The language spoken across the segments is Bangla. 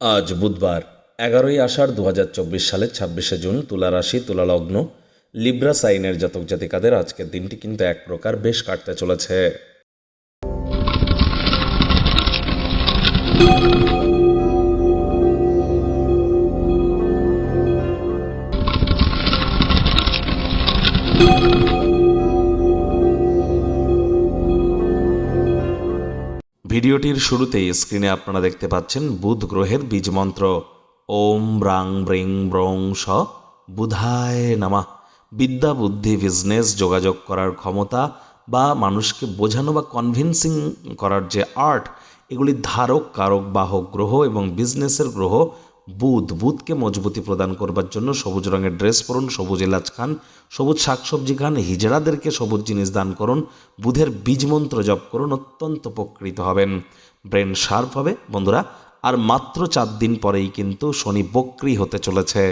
আজ বুধবার, এগারোই আষাঢ় দু হাজার চব্বিশ সালের ছাব্বিশে জুন তুলা রাশি, তুলা লগ্ন, লিব্রা সাইনের জাতক জাতিকাদের আজকের দিনটি কিন্তু এক প্রকার বেশ কাটতে চলেছে। ভিডিওটির শুরুতেই স্ক্রিনে আপনারা দেখতে পাচ্ছেন বুধ গ্রহের বীজমন্ত্র। ওম ব্রাং ব্রিং ব্রং স বুধায় নামা। বিদ্যা বুদ্ধি বিজনেস যোগাযোগ করার ক্ষমতা বা মানুষকে বোঝানো বা কনভিন্সিং করার যে আর্ট এগুলি ধারক, কারক, বাহক, গ্রহ এবং বিজনেসের গ্রহ বুধ, বুধকে মজবুতি প্রদান করবার জন্য সবুজ রঙের ড্রেস পরুন, সবুজ এলাচ খান, সবুজ শাকসবজি খান, হিজড়াদেরকে সবুজ জিনিস দান করুন, বুধের বীজ মন্ত্র জপ করুন, অত্যন্ত উপকৃত হবেন। ব্রেন শার্প হবে, বন্ধুরা, আর মাত্র চার দিন পরেই কিন্তু শনি বক্রি হতে চলেছে,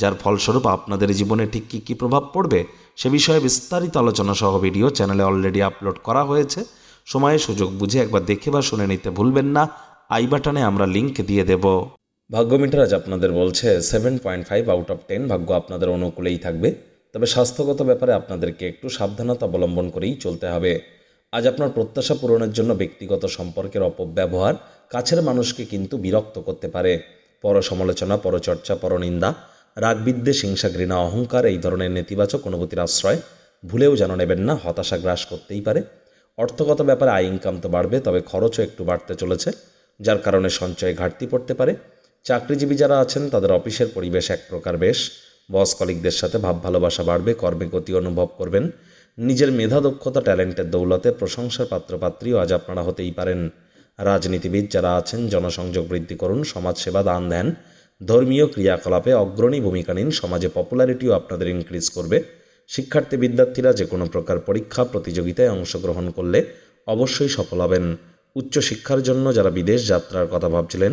যার ফলস্বরূপ আপনাদের জীবনে ঠিক কী কী প্রভাব পড়বে সে বিষয়ে বিস্তারিত আলোচনা সহ ভিডিও চ্যানেলে অলরেডি আপলোড করা হয়েছে। সময়ে সুযোগ বুঝে একবার দেখে বা শুনে নিতে ভুলবেন না, আই বাটনে আমরা লিংক দিয়ে দেব। ভাগ্য মিটার আজ আপনাদের বলছে seven point five out of ten ভাগ্য আপনাদের অনুকূলেই থাকবে। তবে স্বাস্থ্যগত ব্যাপারে আপনাদেরকে একটু সাবধানতা অবলম্বন করেই চলতে হবে। আজ আপনার প্রত্যাশা পূরণের জন্য ব্যক্তিগত সম্পর্কের অপব্যবহার কাছের মানুষকে কিন্তু বিরক্ত করতে পারে। পর সমালোচনা পরচর্চা, পরনিন্দা রাগ বিদ্বেষ হিংসা, ঘৃণা, অহংকার, এই ধরনের নেতিবাচক অনুভূতির আশ্রয় ভুলেও যেন নেবেন না, হতাশা গ্রাস করতেই পারে। অর্থগত ব্যাপারে আয় ইনকাম তো বাড়বে, তবে খরচও একটু বাড়তে চলেছে, যার কারণে সঞ্চয়ে ঘাটতি পড়তে পারে। চাকরিজীবী যারা আছেন, তাদের অফিসের পরিবেশ এক প্রকার বেশ। বস কলিকদের সাথে ভাব ভালোবাসা বাড়বে, কর্মে গতি অনুভব করবেন। নিজের মেধা, দক্ষতা, ট্যালেন্টের দৌলতে প্রশংসার পাত্রপাত্রীও আজ আপনারা হতেই পারেন। রাজনীতিবিদ যারা আছেন, জনসংযোগ বৃদ্ধি করুন, সমাজসেবা দান দেন। ধর্মীয় ক্রিয়াকলাপে অগ্রণী ভূমিকা নিন, সমাজে পপুলারিটিও আপনাদের ইনক্রিজ করবে। শিক্ষার্থী বিদ্যার্থীরা যে কোনো প্রকার পরীক্ষা, প্রতিযোগিতায় অংশগ্রহণ করলে অবশ্যই সফল হবেন। উচ্চশিক্ষার জন্য যারা বিদেশ যাত্রার কথা ভাবছিলেন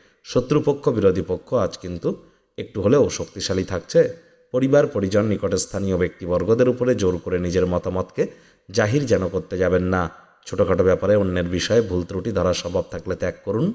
শত্রুপক্ষ, বিরোধী পক্ষ আজ কিন্তু একটু হলেও শক্তিশালী থাকছে। পরিবার, পরিজন নিকটে স্থানীয় ব্যক্তিবর্গদের উপরে জোর করে নিজের মতামতকে জাহির যেন করতে যাবেন না। ছোটোখাটো ব্যাপারে অন্যের বিষয়ে ভুল ত্রুটি ধরার স্বভাব থাকলে ত্যাগ করুন।